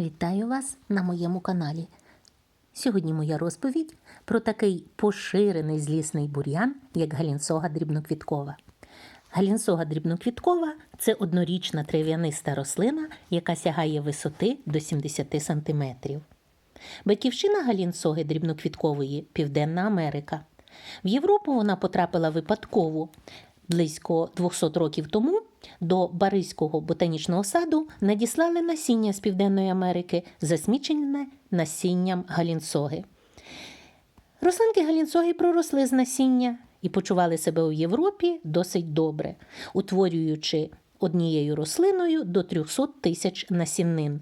Вітаю вас на моєму каналі. Сьогодні моя розповідь про такий поширений злісний бур'ян, як галінсога дрібноквіткова. Галінсога дрібноквіткова це однорічна трав'яниста рослина, яка сягає висоти до 70 см. Батьківщина галінсоги дрібноквіткової Південна Америка. В Європу вона потрапила випадково. Близько 200 років тому до Баризького ботанічного саду надіслали насіння з Південної Америки, засмічене насінням галінсоги. Рослинки галінсоги проросли з насіння і почували себе у Європі досить добре, утворюючи однією рослиною до 300 тисяч насіннин,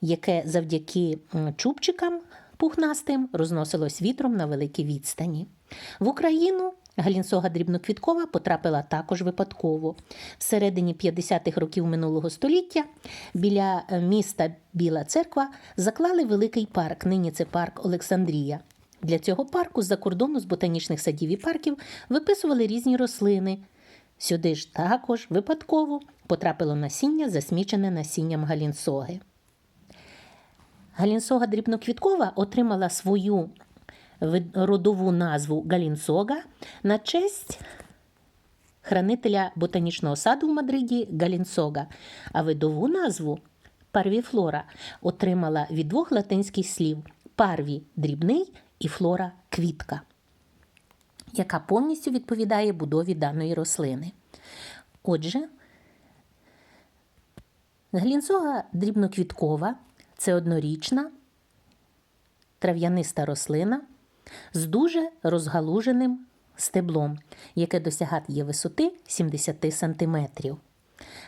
яке завдяки чубчикам пухнастим розносилось вітром на великій відстані. В Україну галінсога дрібноквіткова потрапила також випадково. Всередині 50-х років минулого століття біля е, міста Біла Церква заклали великий парк. Нині це парк Олександрія. Для цього парку з-за кордону з ботанічних садів і парків виписували різні рослини. Сюди ж також випадково потрапило насіння, засмічене насінням галінсоги. Галінсога дрібноквіткова отримала свою родову назву галінсога на честь хранителя ботанічного саду в Мадриді Галінсога, а видову назву парвіфлора отримала від двох латинських слів парві дрібний і флора квітка, яка повністю відповідає будові даної рослини. Отже, Глінцога дрібноквіткова це однорічна трав'яниста рослина з дуже розгалуженим стеблом, яке досягає висоти 70 см.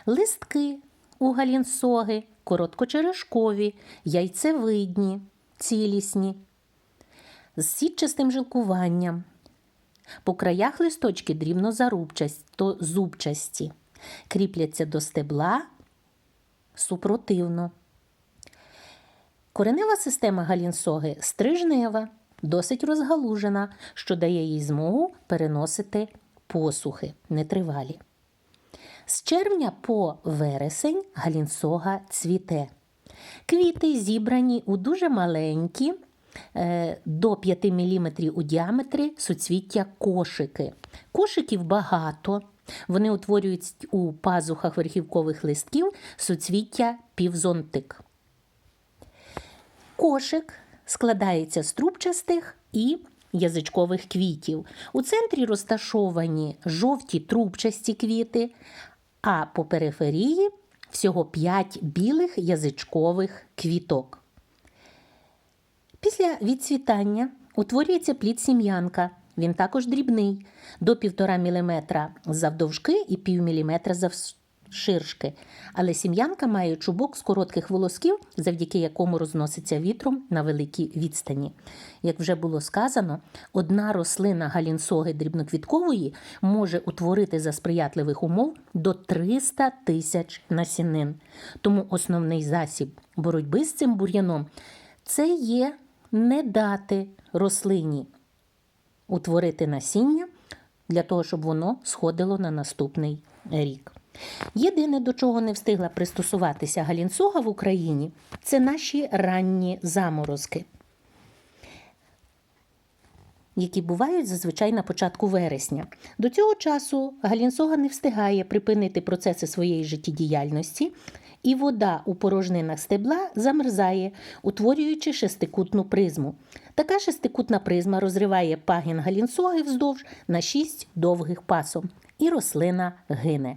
Листки у галінсоги короткочерешкові, яйцевидні, цілісні, з сітчастим жилкуванням. По краях листочки дрібно зарубчасто зубчасті, кріпляться до стебла супротивно. Коренева система галінсоги стрижнева, досить розгалужена, що дає їй змогу переносити посухи нетривалі. З червня по вересень галінсога цвіте. Квіти зібрані у дуже маленькі, е, до 5 мм у діаметрі суцвіття кошики. Кошиків багато. Вони утворюють у пазухах верхівкових листків суцвіття півзонтик. Кошик складається з трубчастих і язичкових квітів. У центрі розташовані жовті трубчасті квіти, а по периферії всього 5 білих язичкових квіток. Після відцвітання утворюється плід сім'янка. Він також дрібний до 1,5 мм завдовжки і пів міліметра завширшки. Але сім'янка має чубок з коротких волосків, завдяки якому розноситься вітром на великій відстані. Як вже було сказано, одна рослина галінсоги дрібноквіткової може утворити за сприятливих умов до 300 тисяч насінин. Тому основний засіб боротьби з цим бур'яном це є не дати рослині утворити насіння для того, щоб воно сходило на наступний рік. Єдине, до чого не встигла пристосуватися галінсога в Україні, це наші ранні заморозки, які бувають зазвичай на початку вересня. До цього часу галінсога не встигає припинити процеси своєї життєдіяльності, і вода у порожнинах стебла замерзає, утворюючи шестикутну призму. Така шестикутна призма розриває пагін галінсоги вздовж на шість довгих пасом, і рослина гине.